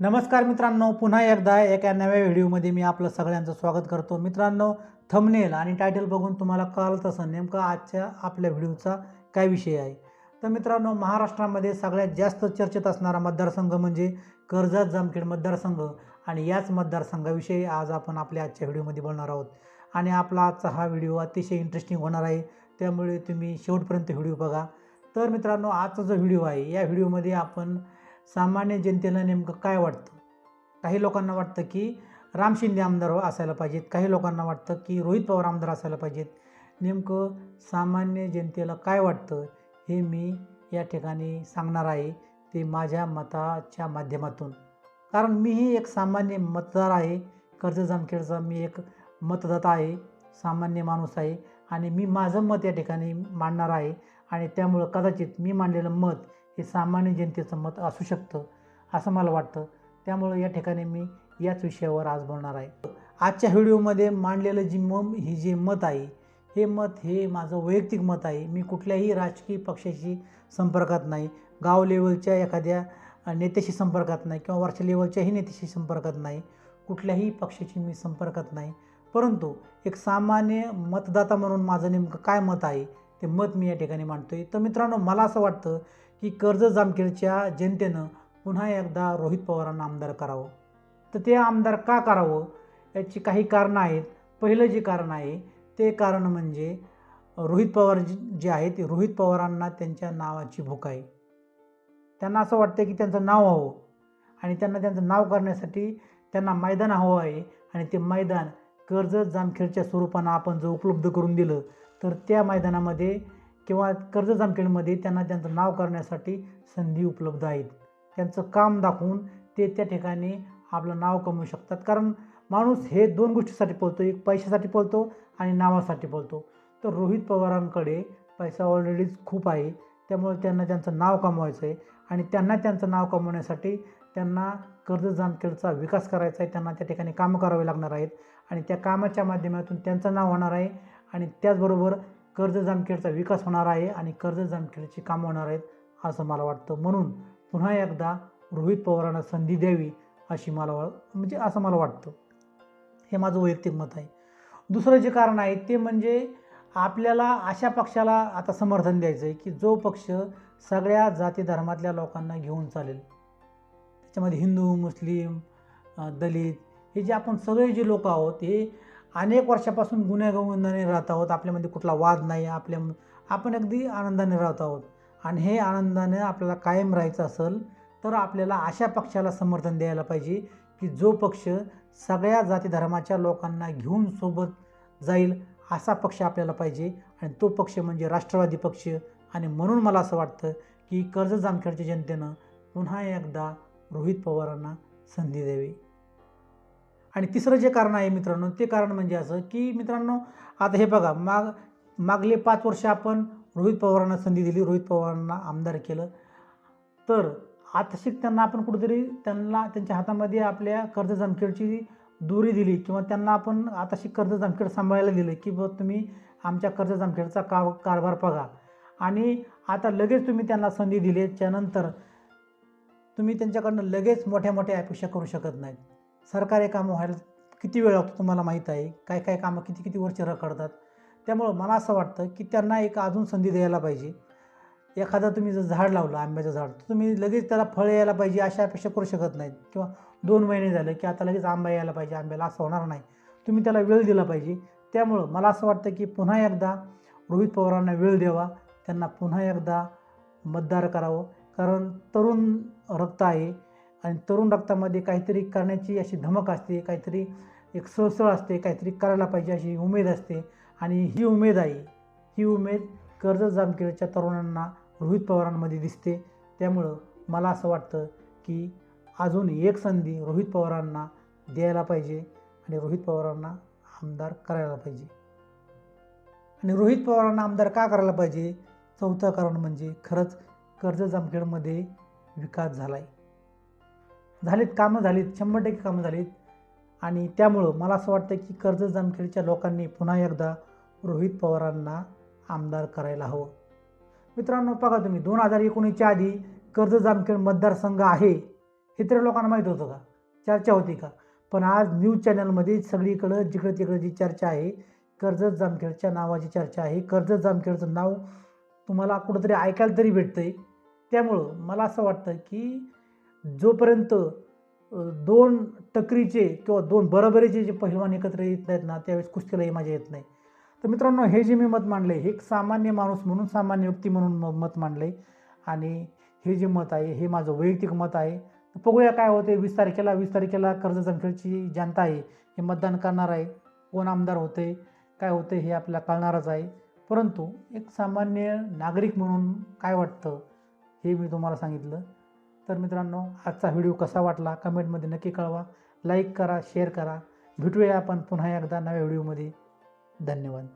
नमस्कार मित्रांनो पुन्हा एकदा एका नव्या व्हिडिओमध्ये मी आपलं सगळ्यांचं स्वागत करतो. मित्रांनो थंबनेल आणि टायटल बघून तुम्हाला कळत असं नेमकं आजच्या आपल्या व्हिडिओचा काय विषय आहे? तर मित्रांनो महाराष्ट्रामध्ये सगळ्यात जास्त चर्चेत असणारा मतदारसंघ म्हणजे कर्जत जामखेड मतदारसंघ. आणि याच मतदारसंघाविषयी आज आपण आपल्या आजच्या व्हिडिओमध्ये बोलणार आहोत. आणि आपला आजचा हा व्हिडिओ अतिशय इंटरेस्टिंग होणार आहे. त्यामुळे तुम्ही शेवटपर्यंत व्हिडिओ बघा. तर मित्रांनो आजचा जो व्हिडिओ आहे या व्हिडिओमध्ये आपण सामान्य जनतेला नेमकं काय वाटतं? काही लोकांना वाटतं की राम शिंदे आमदार असायला पाहिजेत. काही लोकांना वाटतं की रोहित पवार आमदार असायला पाहिजेत. नेमकं सामान्य जनतेला काय वाटतं हे मी या ठिकाणी सांगणार आहे. ते माझ्या मताच्या माध्यमातून. कारण मीही एक सामान्य मतदार आहे. कर्ज जामखेडचा मी एक मतदाता आहे. सामान्य माणूस आहे. आणि मी माझं मत या ठिकाणी मांडणार आहे. आणि त्यामुळं कदाचित मी मांडलेलं मत हे सामान्य जनतेचं मत असू शकतं असं मला वाटतं. त्यामुळं या ठिकाणी मी याच विषयावर आज बोलणार आहे. आजच्या व्हिडिओमध्ये मांडलेलं जी म ही जे मत आहे हे मत हे माझं वैयक्तिक मत आहे. मी कुठल्याही राजकीय पक्षाशी संपर्कात नाही. गाव लेवलच्या एखाद्या नेत्याशी संपर्कात नाही किंवा वरच्या लेवलच्याही नेत्याशी संपर्कात नाही. कुठल्याही पक्षाशी मी संपर्कात नाही. परंतु एक सामान्य मतदाता म्हणून माझं नेमकं काय मत आहे ते मत मी या ठिकाणी मांडतो आहे तर मित्रांनो मला असं वाटतं की कर्ज जामखेडच्या जनतेनं पुन्हा एकदा रोहित पवारांना आमदार करावं. तर ते आमदार का करावं? याची काही कारणं आहेत. पहिलं जे कारण आहे ते कारण म्हणजे रोहित पवार जे जे ते रोहित पवारांना त्यांच्या नावाची भूक आहे. त्यांना असं वाटतं की त्यांचं नाव हवं आणि त्यांना त्यांचं नाव करण्यासाठी त्यांना मैदान हवं आहे आणि ते मैदान कर्ज जामखेडच्या स्वरूपानं आपण जर उपलब्ध करून दिलं तर त्या मैदानामध्ये किंवा कर्ज जामखेडमध्ये त्यांना त्यांचं नाव करण्यासाठी संधी उपलब्ध आहेत. त्यांचं काम दाखवून ते त्या ठिकाणी आपलं नाव कमवू शकतात. कारण माणूस हे दोन गोष्टीसाठी पळतो. एक पैशासाठी पळतो आणि नावासाठी पळतो. तर रोहित पवारांकडे पैसा ऑलरेडीच खूप आहे. त्यामुळे त्यांना त्यांचं नाव कमवायचं आहे. आणि त्यांना त्यांचं नाव कमवण्यासाठी त्यांना कर्ज जामखेडचा विकास करायचा आहे. त्यांना त्या ठिकाणी कामं करावे लागणार आहेत. आणि त्या कामाच्या माध्यमातून त्यांचं नाव होणार आहे. आणि त्याचबरोबर कर्ज जामखेडचा विकास होणार आहे आणि कर्ज जामखेडची कामं होणार आहेत असं मला वाटतं. म्हणून पुन्हा एकदा रोहित पवारांना संधी द्यावी अशी मला वा म्हणजे असं मला वाटतं. हे माझं वैयक्तिक मत आहे. दुसरं जे कारण आहे ते म्हणजे आपल्याला अशा पक्षाला आता समर्थन द्यायचं आहे की जो पक्ष सगळ्या जाती धर्मातल्या लोकांना घेऊन चालेल. त्याच्यामध्ये हिंदू मुस्लिम दलित हे जे आपण सगळे जे लोक आहोत हे अनेक वर्षापासून गुन्हेगोविंदाने राहत आहोत. आपल्यामध्ये कुठला वाद नाही. आपल्या आपण अगदी आनंदाने राहत आहोत. आणि हे आनंदाने आपल्याला कायम राहायचं असेल तर आपल्याला अशा पक्षाला समर्थन द्यायला पाहिजे की जो पक्ष सगळ्या जाती धर्माच्या लोकांना घेऊन सोबत जाईल असा पक्ष आपल्याला पाहिजे. आणि तो पक्ष म्हणजे राष्ट्रवादी पक्ष. आणि म्हणून मला असं वाटतं की कर्ज जामखेडच्या जनतेनं पुन्हा एकदा रोहित पवारांना संधी द्यावी. आणि तिसरं जे कारण आहे मित्रांनो ते कारण म्हणजे असं की मित्रांनो आता हे बघा माग मागले पाच वर्ष आपण रोहित पवारांना संधी दिली रोहित पवारांना आमदार केलं. तर आताशी त्यांना आपण कुठेतरी त्यांना त्यांच्या हातामध्ये आपल्या कर्ज जामखेडची दोरी दिली किंवा त्यांना आपण आताशी कर्ज जामखेड सांभाळायला दिलं की ब तुम्ही आमच्या कर्ज जामखेडचा का कारभार बघा. आणि आता लगेच तुम्ही त्यांना संधी दिली त्यानंतर तुम्ही त्यांच्याकडनं लगेच मोठ्या मोठ्या अपेक्षा करू शकत नाहीत. सरकारी कामं व्हायला किती वेळ लागतो तुम्हाला माहीत आहे? काय काय कामं किती किती वर्ष रखडतात? त्यामुळं मला असं वाटतं की त्यांना एक अजून संधी द्यायला पाहिजे. एखादा तुम्ही जर झाड लावलं आंब्याचं झाड तर तुम्ही लगेच त्याला फळ यायला पाहिजे अशा अपेक्षा करू शकत नाहीत. किंवा दोन महिने झाले की आता लगेच आंबा यायला पाहिजे आंब्याला असं होणार नाही. तुम्ही त्याला वेळ दिला पाहिजे. त्यामुळं मला असं वाटतं की पुन्हा एकदा रोहित पवारांना वेळ द्यावा. त्यांना पुन्हा एकदा मतदार करावं. कारण तरुण रक्त आहे. आणि तरुण रक्तामध्ये काहीतरी करण्याची अशी धमक असते काहीतरी एक सळसळ असते काहीतरी करायला पाहिजे अशी उमेद असते. आणि ही उमेद आहे ही उमेद कर्ज जामखेडच्या तरुणांना रोहित पवारांमध्ये दिसते. त्यामुळं मला असं वाटतं की अजून एक संधी रोहित पवारांना द्यायला पाहिजे आणि रोहित पवारांना आमदार करायला पाहिजे. आणि रोहित पवारांना आमदार का करायला पाहिजे? चौथं कारण म्हणजे खरंच कर्ज जामखेडमध्ये विकास झाला आहे झालीत कामं झालीत शंभर टक्के कामं झालीत. आणि त्यामुळं मला असं वाटतं की कर्ज जामखेडच्या लोकांनी पुन्हा एकदा रोहित पवारांना आमदार करायला हवं. मित्रांनो बघा तुम्ही दोन हजार एकोणीसच्या आधी कर्ज जामखेड मतदारसंघ आहे हे तर लोकांना माहीत होतं का? चर्चा होती का? पण आज न्यूज चॅनलमध्ये सगळीकडं जिकडं तिकडं जी चर्चा आहे कर्जत जामखेडच्या नावाची चर्चा आहे. कर्जत जामखेडचं नाव तुम्हाला कुठंतरी ऐकायला तरी भेटतं आहे त्यामुळं मला असं वाटतं की जोपर्यंत दोन टकरीचे किंवा दोन बरोबरीचे जे पहिलवान एकत्र येत नाहीत ना त्यावेळेस कुस्तीलाही मजा येत नाही. तर मित्रांनो हे जे मी मत मांडलं हे एक सामान्य माणूस म्हणून सामान्य व्यक्ती म्हणून म- मत मांडलं. आहे आणि हे जे मत आहे हे माझं वैयक्तिक मत आहे. तर बघूया काय होते वीस तारखेला वीस तारखेला कर्ज जमखेडची जनता आहे हे मतदान करणार आहे. कोण आमदार होते काय होते हे आपल्याला कळणारच आहे. परंतु एक सामान्य नागरिक म्हणून काय वाटतं हे मी तुम्हाला सांगितलं. तर मित्रांनो आजचा व्हिडिओ कसा वाटला कमेंटमध्ये नक्की कळवा. लाईक करा शेअर करा. भेटूया आपण पुन्हा एकदा नव्या व्हिडिओमध्ये. धन्यवाद.